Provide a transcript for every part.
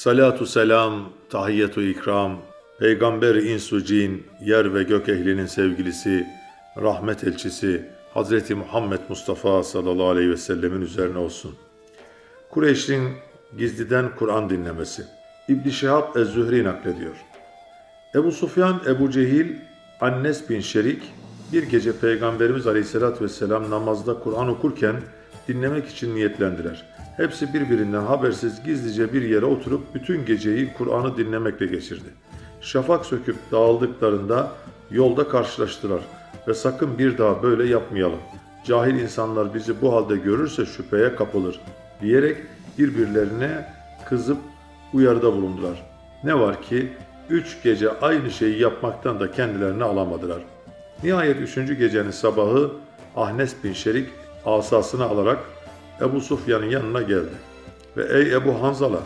Salatu selam, tahiyyatu ikram, Peygamber-i insu cin, yer ve gök ehlinin sevgilisi, rahmet elçisi, Hazreti Muhammed Mustafa sallallahu aleyhi ve sellemin üzerine olsun. Kureyş'in gizliden Kur'an dinlemesi. İbn Şihab Ez-Zühri naklediyor. Ebu Sufyan, Ebu Cehil, Annes bin Şerik bir gece Peygamberimiz Aleyhisselatü Vesselam namazda Kur'an okurken dinlemek için niyetlendiler. Hepsi birbirinden habersiz gizlice bir yere oturup bütün geceyi Kur'an'ı dinlemekle geçirdi. Şafak söküp dağıldıklarında yolda karşılaştılar ve sakın bir daha böyle yapmayalım. Cahil insanlar bizi bu halde görürse şüpheye kapılır diyerek birbirlerine kızıp uyarıda bulundular. Ne var ki üç gece aynı şeyi yapmaktan da kendilerini alamadılar. Nihayet üçüncü gecenin sabahı Ahnes bin Şerik asasını alarak Ebu Sufyan'ın yanına geldi. Ve ey Ebu Hanzala,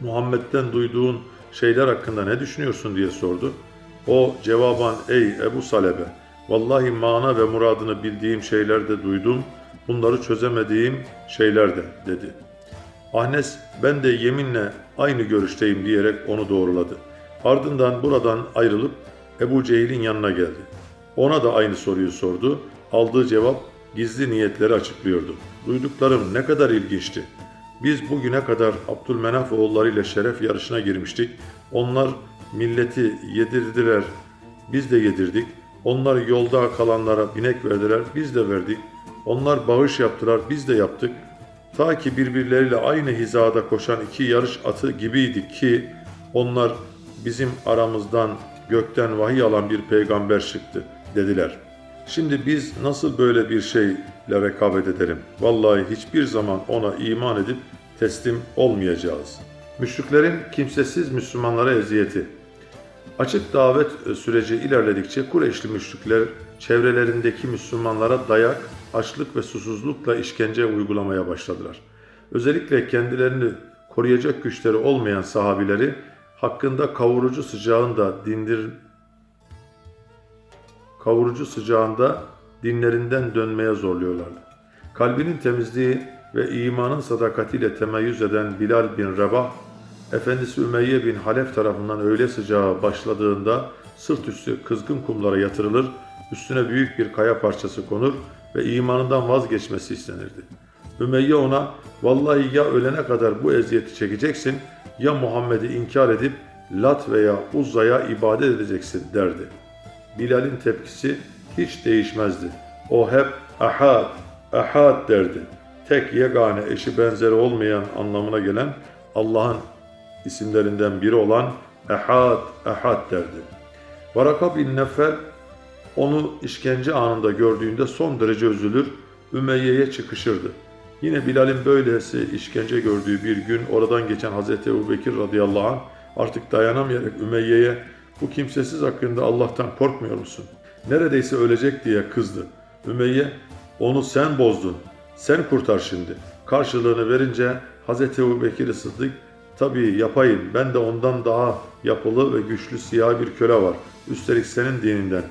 Muhammed'den duyduğun şeyler hakkında ne düşünüyorsun diye sordu. O cevaban ey Ebu Salebe, vallahi mana ve muradını bildiğim şeyler de duydum, bunları çözemediğim şeyler de dedi. Ahnes ben de yeminle aynı görüşteyim diyerek onu doğruladı. Ardından buradan ayrılıp Ebu Cehil'in yanına geldi. Ona da aynı soruyu sordu. Aldığı cevap gizli niyetleri açıklıyordu. Duyduklarım ne kadar ilginçti. Biz bugüne kadar Abdülmenaf oğullarıyla şeref yarışına girmiştik. Onlar milleti yedirdiler, biz de yedirdik. Onlar yolda kalanlara binek verdiler, biz de verdik. Onlar bağış yaptılar, biz de yaptık. Ta ki birbirleriyle aynı hizada koşan iki yarış atı gibiydik ki onlar bizim aramızdan gökten vahiy alan bir peygamber çıktı dediler. Şimdi biz nasıl böyle bir şeyle rekabet edelim? Vallahi hiçbir zaman ona iman edip teslim olmayacağız. Müşriklerin kimsesiz Müslümanlara eziyeti. Açık davet süreci ilerledikçe Kureyşli müşrikler çevrelerindeki Müslümanlara dayak, açlık ve susuzlukla işkence uygulamaya başladılar. Özellikle kendilerini koruyacak güçleri olmayan sahabileri hakkında kavurucu sıcağında dindir kavurucu sıcağında dinlerinden dönmeye zorluyorlardı. Kalbinin temizliği ve imanın sadakatiyle temeyyüz eden Bilal bin Rebah, Efendisi Ümeyye bin Halef tarafından öğle sıcağı başladığında sırt üstü kızgın kumlara yatırılır, üstüne büyük bir kaya parçası konur ve imanından vazgeçmesi istenirdi. Ümeyye ona, vallahi ya ölene kadar bu eziyeti çekeceksin ya Muhammed'i inkar edip Lat veya Uzza'ya ibadet edeceksin derdi. Bilal'in tepkisi hiç değişmezdi. O hep ahad, ahad derdi. Tek yegane eşi benzeri olmayan anlamına gelen Allah'ın isimlerinden biri olan ehad, ehad derdi. Varaka bin Nefel onu işkence anında gördüğünde son derece üzülür, Ümeyye'ye çıkışırdı. Yine Bilal'in böylesi işkence gördüğü bir gün oradan geçen Hazreti Ebu Bekir radıyallahu anh artık dayanamayarak Ümeyye'ye bu kimsesiz hakkında Allah'tan korkmuyor musun? Neredeyse ölecek diye kızdı. Ümeyye onu sen bozdun, sen kurtar şimdi. Karşılığını verince Hazreti Ebu Bekir Sıddık tabii yapayım ben de ondan daha yapılı ve güçlü siyah bir köle var. Üstelik senin dininden.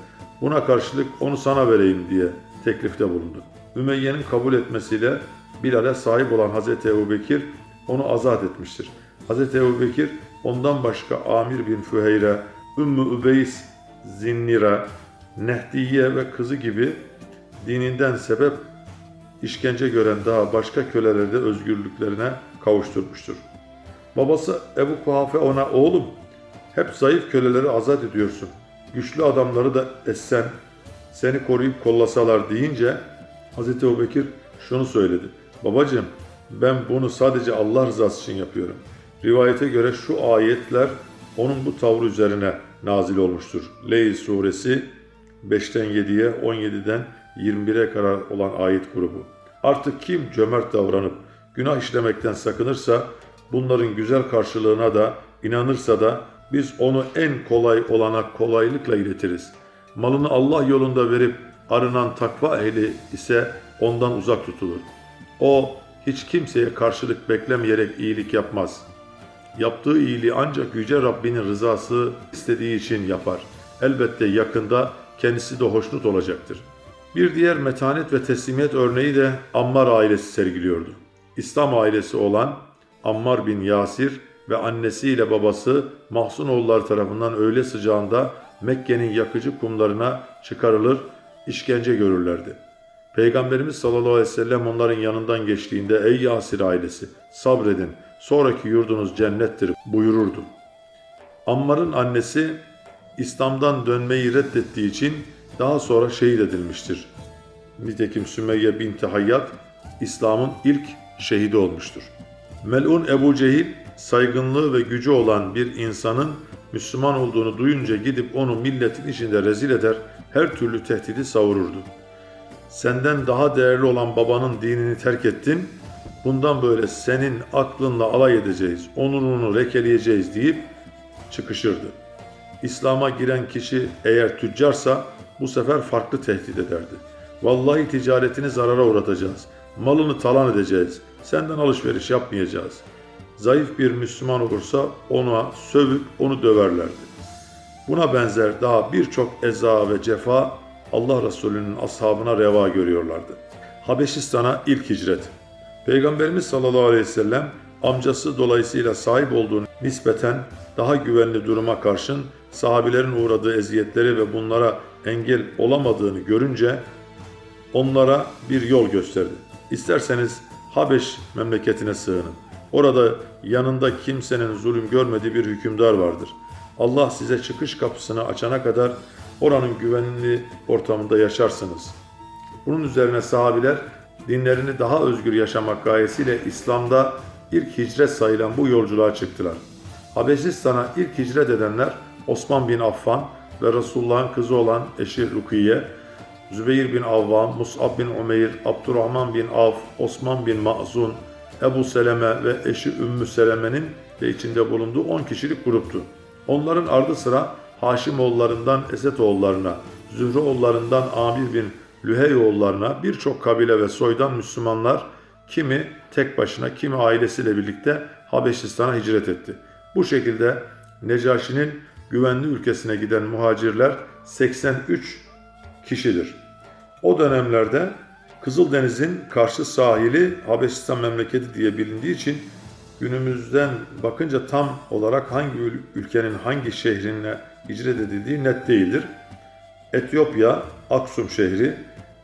Buna karşılık onu sana vereyim diye teklifte bulundu. Ümeyye'nin kabul etmesiyle Bilal'e sahip olan Hazreti Ebu Bekir onu azat etmiştir. Hazreti Ebu Bekir ondan başka Amir bin Füheyre, Ümmü Übeys, Zinnira, Nehdiye ve kızı gibi dininden sebep işkence gören daha başka köleleri de özgürlüklerine kavuşturmuştur. Babası Ebu Kuhafe ona oğlum hep zayıf köleleri azat ediyorsun. Güçlü adamları da essen seni koruyup kollasalar deyince Hazreti Ebubekir şunu söyledi. Babacığım ben bunu sadece Allah rızası için yapıyorum. Rivayete göre şu ayetler onun bu tavrı üzerine nazil olmuştur. Leyl suresi 5'ten 7'ye 17'den 21'e kadar olan ayet grubu. Artık kim cömert davranıp günah işlemekten sakınırsa bunların güzel karşılığına da inanırsa da biz onu en kolay olana kolaylıkla iletiriz. Malını Allah yolunda verip arınan takva ehli ise ondan uzak tutulur. O hiç kimseye karşılık beklemeyerek iyilik yapmaz. Yaptığı iyiliği ancak Yüce Rabbinin rızası istediği için yapar. Elbette yakında kendisi de hoşnut olacaktır. Bir diğer metanet ve teslimiyet örneği de Ammar ailesi sergiliyordu. İslam ailesi olan Ammar bin Yasir ve annesiyle babası Mahsunoğulları tarafından öğle sıcağında Mekke'nin yakıcı kumlarına çıkarılır, işkence görürlerdi. Peygamberimiz sallallahu aleyhi ve sellem onların yanından geçtiğinde ey Yasir ailesi sabredin sonraki yurdunuz cennettir buyururdu. Ammar'ın annesi İslam'dan dönmeyi reddettiği için daha sonra şehit edilmiştir. Nitekim Sümeyye binti Hayyat İslam'ın ilk şehidi olmuştur. Melun Ebu Cehil saygınlığı ve gücü olan bir insanın Müslüman olduğunu duyunca gidip onu milletin içinde rezil eder, her türlü tehdidi savururdu. Senden daha değerli olan babanın dinini terk ettin, bundan böyle senin aklınla alay edeceğiz, onurunu lekeleyeceğiz deyip çıkışırdı. İslam'a giren kişi eğer tüccarsa bu sefer farklı tehdit ederdi. Vallahi ticaretini zarara uğratacağız. Malını talan edeceğiz. Senden alışveriş yapmayacağız. Zayıf bir Müslüman olursa ona sövüp onu döverlerdi. Buna benzer daha birçok eza ve cefa Allah Resulü'nün ashabına reva görüyorlardı. Habeşistan'a ilk hicret. Peygamberimiz sallallahu aleyhi ve sellem amcası dolayısıyla sahip olduğu nispeten daha güvenli duruma karşın sahabilerin uğradığı eziyetleri ve bunlara engel olamadığını görünce onlara bir yol gösterdi. İsterseniz Habeş memleketine sığının. Orada yanında kimsenin zulüm görmediği bir hükümdar vardır. Allah size çıkış kapısını açana kadar oranın güvenli ortamında yaşarsınız. Bunun üzerine sahabiler dinlerini daha özgür yaşamak gayesiyle İslam'da ilk hicret sayılan bu yolculuğa çıktılar. Habeşistan'a ilk hicret edenler Osman bin Affan ve Resulullah'ın kızı olan eşi Rukiye, Zübeyir bin Avvam, Mus'ab bin Umeyr, Abdurrahman bin Avf, Osman bin Ma'zun, Ebu Seleme ve eşi Ümmü Seleme'nin de içinde bulunduğu 10 kişilik gruptu. Onların ardı sıra Haşimoğullarından Esetoğullarına, Zühreoğullarından Amir bin Lüheyoğullarına birçok kabile ve soydan Müslümanlar kimi tek başına kimi ailesiyle birlikte Habeşistan'a hicret etti. Bu şekilde Necaşi'nin güvenli ülkesine giden muhacirler 83 kişidir. O dönemlerde Kızıldeniz'in karşı sahili Habeşistan memleketi diye bilindiği için günümüzden bakınca tam olarak hangi ül- ülkenin hangi şehrine hicret edildiği net değildir. Etiyopya, Aksum şehri,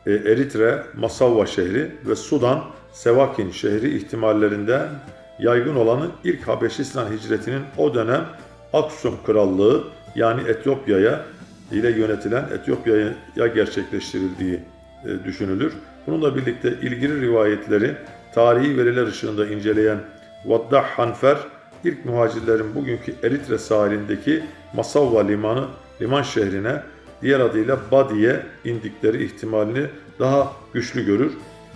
e, Eritre, Masavva şehri ve Sudan, Sevakin şehri ihtimallerinden yaygın olanı ilk Habeşistan hicretinin o dönem Aksum Krallığı yani Etiyopya'ya ile yönetilen Etiyopya'ya gerçekleştirildiği e, düşünülür. Bununla birlikte ilgili rivayetleri tarihi veriler ışığında inceleyen Vaddah Hanfer, ilk muhacirlerin bugünkü Eritre sahilindeki Masavva limanı, liman şehrine diğer adıyla Badi'ye indikleri ihtimalini daha güçlü görür.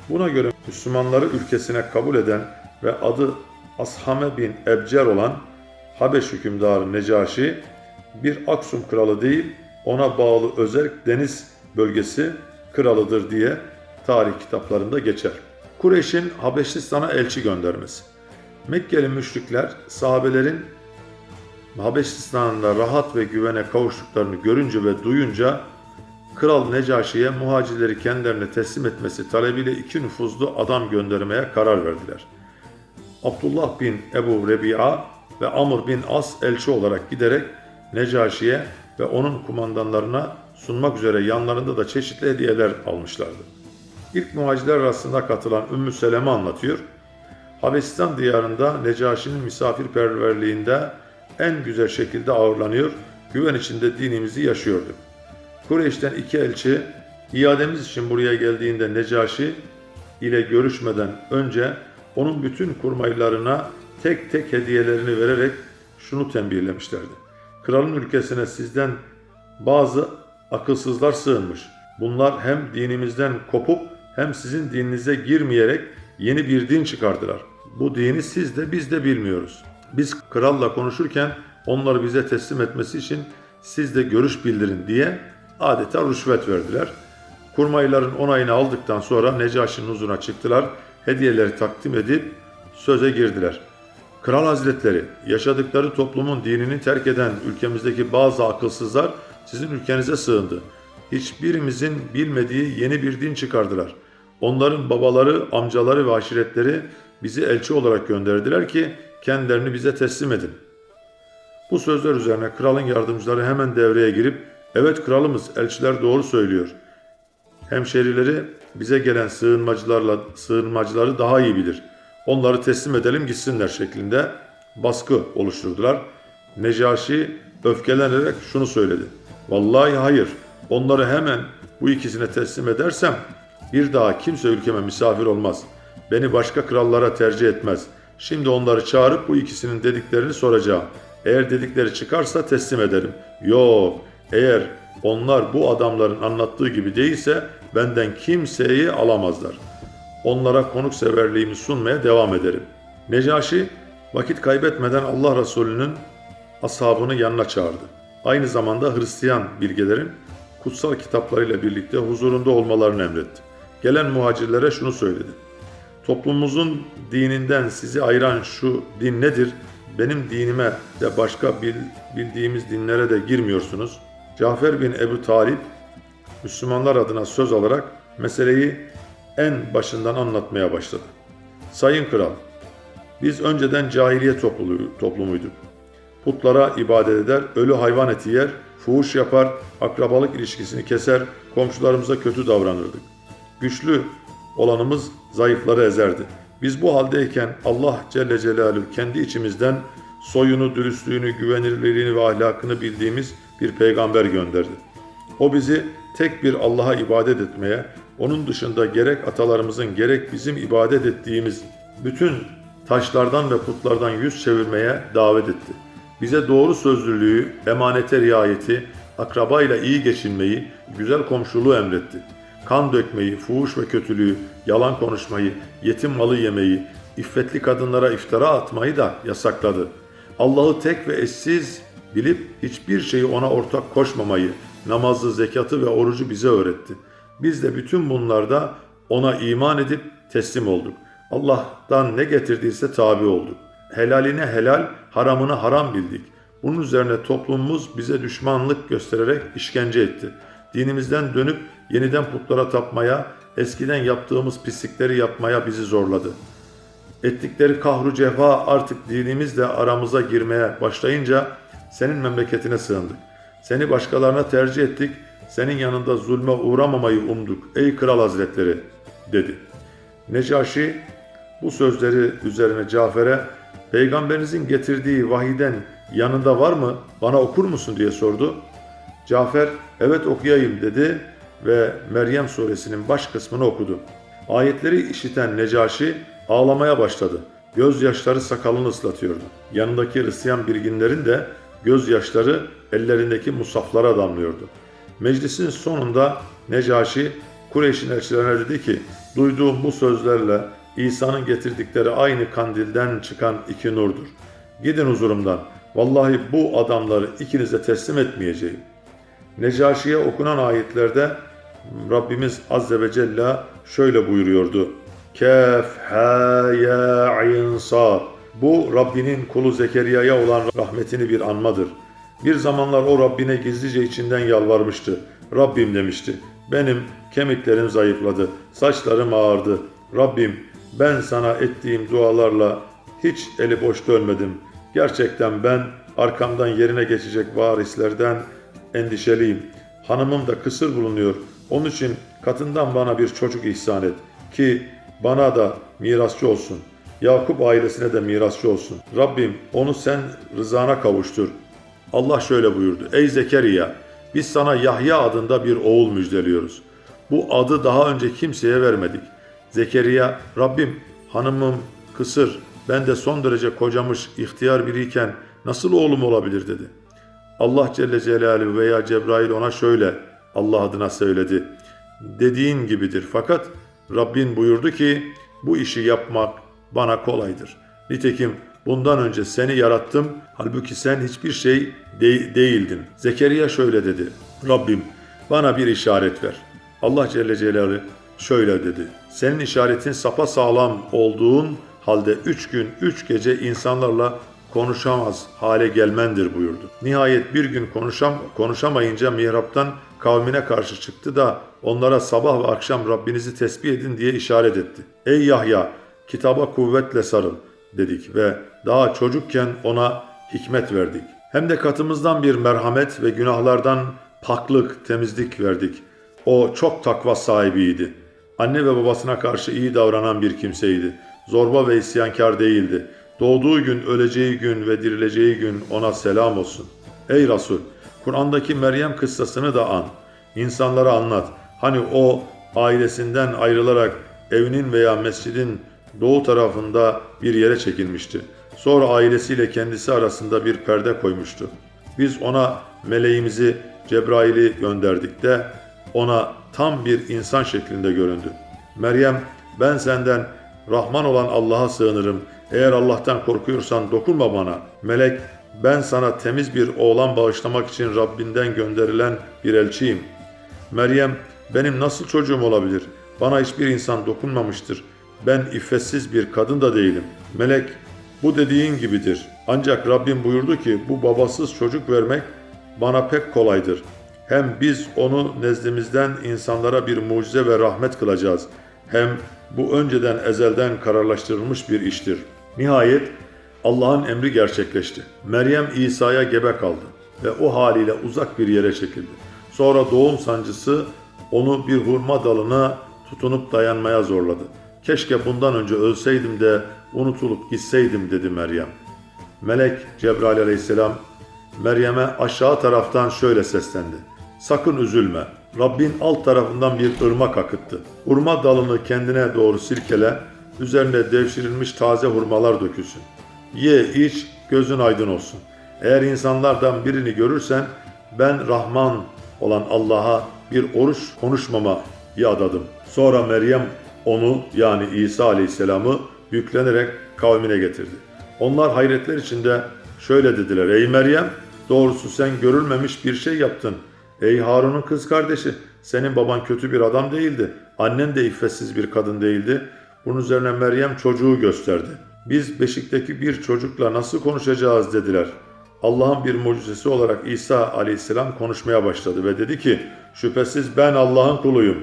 Buna göre Müslümanları ülkesine kabul eden ve adı Ashame bin Ebcer olan Habeş hükümdarı Necaşi bir Aksum kralı değil, ona bağlı özel deniz bölgesi kralıdır diye tarih kitaplarında geçer. Kureyş'in Habeşistan'a elçi göndermesi. Mekkeli müşrikler sahabelerin Habeşistan'da rahat ve güvene kavuştuklarını görünce ve duyunca Kral Necaşi'ye muhacirleri kendilerine teslim etmesi talebiyle iki nüfuzlu adam göndermeye karar verdiler. Abdullah bin Ebu Rebi'a ve Amr bin As elçi olarak giderek Necaşi'ye ve onun kumandanlarına sunmak üzere yanlarında da çeşitli hediyeler almışlardı. İlk muhacirler arasında katılan Ümmü Seleme anlatıyor. Habeşistan diyarında Necaşi'nin misafirperverliğinde en güzel şekilde ağırlanıyor, güven içinde dinimizi yaşıyorduk. Kureyş'ten iki elçi iademiz için buraya geldiğinde Necaşi ile görüşmeden önce onun bütün kurmaylarına tek tek hediyelerini vererek şunu tembihlemişlerdi. Kralın ülkesine sizden bazı akılsızlar sığınmış. Bunlar hem dinimizden kopup hem sizin dininize girmeyerek yeni bir din çıkardılar. Bu dini siz de biz de bilmiyoruz. Biz kralla konuşurken onları bize teslim etmesi için siz de görüş bildirin diye adeta rüşvet verdiler. Kurmayların onayını aldıktan sonra Necaşi'nin huzuruna çıktılar. Hediyeleri takdim edip söze girdiler. Kral Hazretleri, yaşadıkları toplumun dinini terk eden ülkemizdeki bazı akılsızlar sizin ülkenize sığındı. Hiçbirimizin bilmediği yeni bir din çıkardılar. Onların babaları, amcaları ve aşiretleri bizi elçi olarak gönderdiler ki kendilerini bize teslim edin. Bu sözler üzerine kralın yardımcıları hemen devreye girip evet kralımız elçiler doğru söylüyor. Hemşerileri bize gelen sığınmacılarla sığınmacıları daha iyi bilir. Onları teslim edelim gitsinler şeklinde baskı oluşturdular. Necaşi öfkelenerek şunu söyledi. Vallahi hayır. Onları hemen bu ikisine teslim edersem bir daha kimse ülkeme misafir olmaz. Beni başka krallara tercih etmez. Şimdi onları çağırıp bu ikisinin dediklerini soracağım. Eğer dedikleri çıkarsa teslim ederim. Yok, eğer onlar bu adamların anlattığı gibi değilse benden kimseyi alamazlar. Onlara konukseverliğimi sunmaya devam ederim. Necaşi vakit kaybetmeden Allah Resulü'nün ashabını yanına çağırdı. Aynı zamanda Hristiyan bilgelerin kutsal kitaplarıyla birlikte huzurunda olmalarını emretti. Gelen muhacirlere şunu söyledi. Toplumumuzun dininden sizi ayıran şu din nedir? Benim dinime de başka bil- bildiğimiz dinlere de girmiyorsunuz. Cafer bin Ebu Talip Müslümanlar adına söz alarak meseleyi en başından anlatmaya başladı. Sayın Kral, biz önceden cahiliye toplumuyduk. Putlara ibadet eder, ölü hayvan eti yer, fuhuş yapar, akrabalık ilişkisini keser, komşularımıza kötü davranırdık. Güçlü olanımız zayıfları ezerdi. Biz bu haldeyken Allah Celle Celaluhu kendi içimizden soyunu, dürüstlüğünü, güvenilirliğini ve ahlakını bildiğimiz bir peygamber gönderdi. O bizi tek bir Allah'a ibadet etmeye, onun dışında gerek atalarımızın gerek bizim ibadet ettiğimiz bütün taşlardan ve putlardan yüz çevirmeye davet etti. Bize doğru sözlülüğü, emanete riayeti, akrabayla iyi geçinmeyi, güzel komşuluğu emretti. Kan dökmeyi, fuhuş ve kötülüğü, yalan konuşmayı, yetim malı yemeyi, iffetli kadınlara iftira atmayı da yasakladı. Allah'ı tek ve eşsiz bilip hiçbir şeyi ona ortak koşmamayı, namazı, zekatı ve orucu bize öğretti. Biz de bütün bunlarda ona iman edip teslim olduk. Allah'tan ne getirdiyse tabi olduk. Helaline helal, haramını haram bildik. Bunun üzerine toplumumuz bize düşmanlık göstererek işkence etti. Dinimizden dönüp yeniden putlara tapmaya, eskiden yaptığımız pislikleri yapmaya bizi zorladı. Ettikleri kahru cefa artık dinimizle aramıza girmeye başlayınca senin memleketine sığındık. Seni başkalarına tercih ettik, senin yanında zulme uğramamayı umduk ey kral hazretleri dedi. Necaşi bu sözleri üzerine Cafer'e peygamberinizin getirdiği vahiden yanında var mı bana okur musun diye sordu. Cafer evet okuyayım dedi ve Meryem suresinin baş kısmını okudu. Ayetleri işiten Necaşi ağlamaya başladı. Gözyaşları sakalını ıslatıyordu. Yanındaki Hristiyan bilginlerin de gözyaşları ellerindeki musaflara damlıyordu. Meclisin sonunda Necaşi Kureyş'in elçilerine dedi ki duyduğum bu sözlerle İsa'nın getirdikleri aynı kandilden çıkan iki nurdur. Gidin huzurumdan. Vallahi bu adamları ikinize teslim etmeyeceğim. Necaşi'ye okunan ayetlerde Rabbimiz Azze ve Celle şöyle buyuruyordu. Kef, ha, ya, ayn. Bu Rabbinin kulu Zekeriya'ya olan rahmetini bir anmadır. Bir zamanlar o Rabbine gizlice içinden yalvarmıştı. Rabbim demişti. Benim kemiklerim zayıfladı, saçlarım ağardı. Rabbim ben sana ettiğim dualarla hiç eli boş dönmedim. Gerçekten ben arkamdan yerine geçecek varislerden endişeliyim. Hanımım da kısır bulunuyor. Onun için katından bana bir çocuk ihsan et ki bana da mirasçı olsun. Yakup ailesine de mirasçı olsun. Rabbim onu sen rızana kavuştur. Allah şöyle buyurdu. Ey Zekeriya biz sana Yahya adında bir oğul müjdeliyoruz. Bu adı daha önce kimseye vermedik. Zekeriya Rabbim hanımım kısır ben de son derece kocamış ihtiyar biriyken nasıl oğlum olabilir dedi. Allah Celle Celaluhu veya Cebrail ona şöyle Allah adına söyledi. Dediğin gibidir fakat Rabbin buyurdu ki bu işi yapmak bana kolaydır. Nitekim bundan önce seni yarattım halbuki sen hiçbir şey de- değildin. Zekeriya şöyle dedi. Rabbim bana bir işaret ver. Allah Celle Celaluhu şöyle dedi. Senin işaretin sapa sağlam olduğun halde üç gün üç gece insanlarla konuşamaz hale gelmendir buyurdu. Nihayet bir gün konuşam, konuşamayınca mihraptan kavmine karşı çıktı da onlara sabah ve akşam Rabbinizi tesbih edin diye işaret etti. Ey Yahya kitaba kuvvetle sarıl dedik ve daha çocukken ona hikmet verdik. Hem de katımızdan bir merhamet ve günahlardan paklık, temizlik verdik. O çok takva sahibiydi. Anne ve babasına karşı iyi davranan bir kimseydi. Zorba ve isyankar değildi. Doğduğu gün, öleceği gün ve dirileceği gün ona selam olsun. Ey Resul! Kur'an'daki Meryem kıssasını da an. İnsanlara anlat. Hani o ailesinden ayrılarak evinin veya mescidin doğu tarafında bir yere çekilmişti. Sonra ailesiyle kendisi arasında bir perde koymuştu. Biz ona meleğimizi Cebrail'i gönderdik de ona tam bir insan şeklinde göründü. Meryem ben senden Rahman olan Allah'a sığınırım. Eğer Allah'tan korkuyorsan dokunma bana. Melek ben sana temiz bir oğlan bağışlamak için Rabbinden gönderilen bir elçiyim. Meryem benim nasıl çocuğum olabilir? Bana hiçbir insan dokunmamıştır. Ben iffetsiz bir kadın da değilim. Melek bu dediğin gibidir. Ancak Rabbim buyurdu ki bu babasız çocuk vermek bana pek kolaydır. Hem biz onu nezdimizden insanlara bir mucize ve rahmet kılacağız. Hem bu önceden ezelden kararlaştırılmış bir iştir. Nihayet Allah'ın emri gerçekleşti. Meryem İsa'ya gebe kaldı ve o haliyle uzak bir yere çekildi. Sonra doğum sancısı onu bir hurma dalına tutunup dayanmaya zorladı. Keşke bundan önce ölseydim de unutulup gitseydim dedi Meryem. Melek Cebrail aleyhisselam Meryem'e aşağı taraftan şöyle seslendi. Sakın üzülme. Rabbin alt tarafından bir ırmak akıttı. Hurma dalını kendine doğru silkele, üzerine devşirilmiş taze hurmalar dökülsün. Ye, iç, gözün aydın olsun. Eğer insanlardan birini görürsen, ben Rahman olan Allah'a bir oruç konuşmama adadım. Sonra Meryem onu yani İsa aleyhisselamı yüklenerek kavmine getirdi. Onlar hayretler içinde şöyle dediler. Ey Meryem doğrusu sen görülmemiş bir şey yaptın. Ey Harun'un kız kardeşi senin baban kötü bir adam değildi. Annen de iffetsiz bir kadın değildi. Bunun üzerine Meryem çocuğu gösterdi. Biz beşikteki bir çocukla nasıl konuşacağız dediler. Allah'ın bir mucizesi olarak İsa aleyhisselam konuşmaya başladı ve dedi ki şüphesiz ben Allah'ın kuluyum.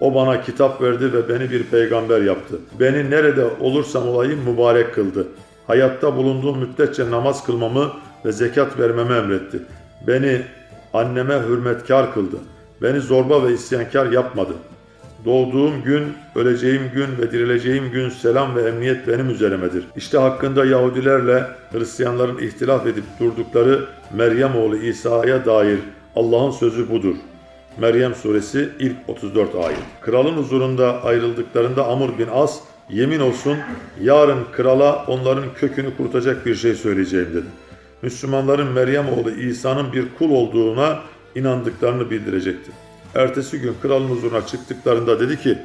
O bana kitap verdi ve beni bir peygamber yaptı. Beni nerede olursam olayım mübarek kıldı. Hayatta bulunduğum müddetçe namaz kılmamı ve zekat vermemi emretti. Beni anneme hürmetkar kıldı. Beni zorba ve isyankar yapmadı. Doğduğum gün, öleceğim gün ve dirileceğim gün selam ve emniyet benim üzeremedir. İşte hakkında Yahudilerle Hristiyanların ihtilaf edip durdukları Meryem oğlu İsa'ya dair Allah'ın sözü budur. Meryem suresi ilk 34 ayet. Kralın huzurunda ayrıldıklarında Amr bin As yemin olsun yarın krala onların kökünü kurutacak bir şey söyleyeceğim dedi. Müslümanların Meryem oğlu İsa'nın bir kul olduğuna inandıklarını bildirecekti. Ertesi gün kralın huzuruna çıktıklarında dedi ki,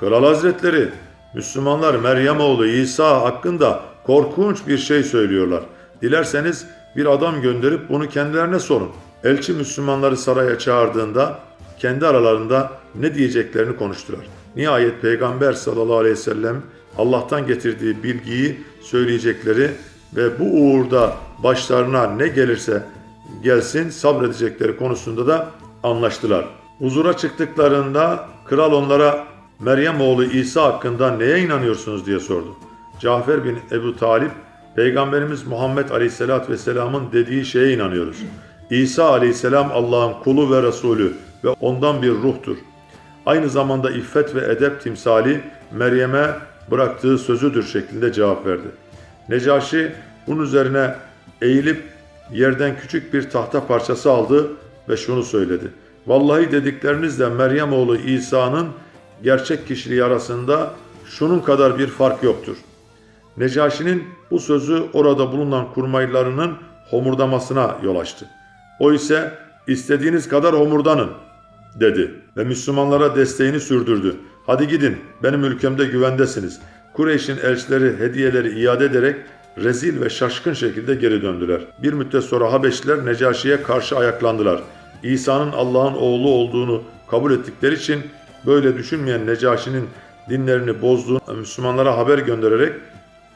Kral Hazretleri, Müslümanlar Meryem oğlu İsa hakkında korkunç bir şey söylüyorlar. Dilerseniz bir adam gönderip bunu kendilerine sorun. Elçi Müslümanları saraya çağırdığında kendi aralarında ne diyeceklerini konuştular. Nihayet Peygamber sallallahu aleyhi ve sellem Allah'tan getirdiği bilgiyi söyleyecekleri ve bu uğurda başlarına ne gelirse gelsin sabredecekleri konusunda da anlaştılar. Huzura çıktıklarında kral onlara Meryem oğlu İsa hakkında neye inanıyorsunuz diye sordu. Cafer bin Ebu Talip, Peygamberimiz Muhammed Aleyhisselatü Vesselam'ın dediği şeye inanıyoruz. İsa Aleyhisselam Allah'ın kulu ve Resulü ve ondan bir ruhtur. Aynı zamanda iffet ve edep timsali Meryem'e bıraktığı sözüdür şeklinde cevap verdi. Necaşi bunun üzerine eğilip yerden küçük bir tahta parçası aldı ve şunu söyledi. Vallahi dediklerinizle Meryem oğlu İsa'nın gerçek kişiliği arasında şunun kadar bir fark yoktur. Necaşi'nin bu sözü orada bulunan kurmaylarının homurdamasına yol açtı. O ise istediğiniz kadar homurdanın dedi ve Müslümanlara desteğini sürdürdü. Hadi gidin benim ülkemde güvendesiniz. Kureyş'in elçileri hediyeleri iade ederek rezil ve şaşkın şekilde geri döndüler. Bir müddet sonra Habeşliler Necaşi'ye karşı ayaklandılar. İsa'nın Allah'ın oğlu olduğunu kabul ettikleri için böyle düşünmeyen Necaşi'nin dinlerini bozduğunu Müslümanlara haber göndererek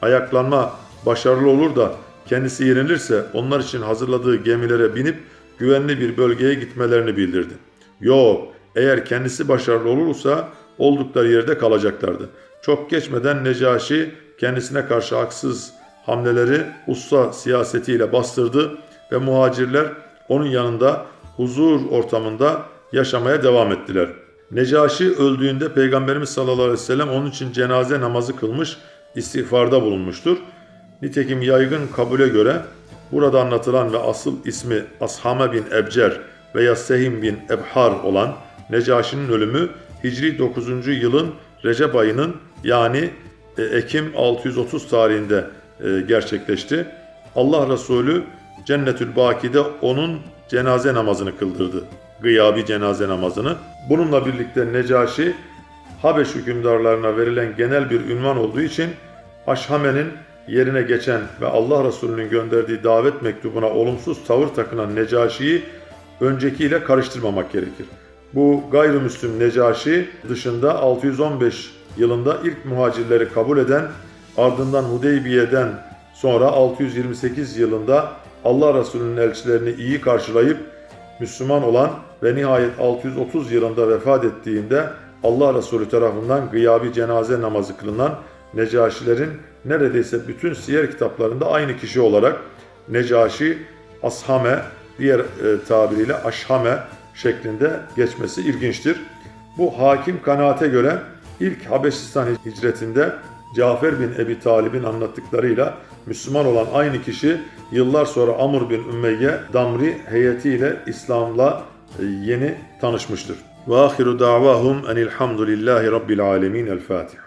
ayaklanma başarılı olur da kendisi yenilirse onlar için hazırladığı gemilere binip güvenli bir bölgeye gitmelerini bildirdi. Yok, eğer kendisi başarılı olursa oldukları yerde kalacaklardı. Çok geçmeden Necaşi kendisine karşı haksız hamleleri usta siyasetiyle bastırdı ve muhacirler onun yanında huzur ortamında yaşamaya devam ettiler. Necaşi öldüğünde Peygamberimiz sallallahu aleyhi ve sellem onun için cenaze namazı kılmış, istiğfarda bulunmuştur. Nitekim yaygın kabule göre burada anlatılan ve asıl ismi Ashame bin Ebcer veya Sehim bin Ebhar olan Necaşi'nin ölümü Hicri 9. yılın Recep ayının yani e, Ekim 630 tarihinde e, gerçekleşti. Allah Resulü Cennetül Baki'de onun cenaze namazını kıldırdı. Gıyabi cenaze namazını. Bununla birlikte Necaşi Habeş hükümdarlarına verilen genel bir ünvan olduğu için Aşhame'nin yerine geçen ve Allah Resulü'nün gönderdiği davet mektubuna olumsuz tavır takınan Necaşi'yi öncekiyle karıştırmamak gerekir. Bu gayrimüslim Necaşi dışında 615 yılında ilk muhacirleri kabul eden ardından Hudeybiye'den sonra 628 yılında Allah Resulü'nün elçilerini iyi karşılayıp Müslüman olan ve nihayet 630 yılında vefat ettiğinde Allah Resulü tarafından gıyabi cenaze namazı kılınan Necaşilerin neredeyse bütün siyer kitaplarında aynı kişi olarak Necaşi, Ashame, diğer e, tabiriyle Aşhame şeklinde geçmesi ilginçtir. Bu hakim kanaate göre ilk Habeşistan hicretinde Cafer bin Ebi Talib'in anlattıklarıyla Müslüman olan aynı kişi yıllar sonra Amr bin Ümeyye Damri heyetiyle İslam'la e, yeni tanışmıştır. Ve ahiru davahum enilhamdülillahi rabbil alemin. El Fatiha.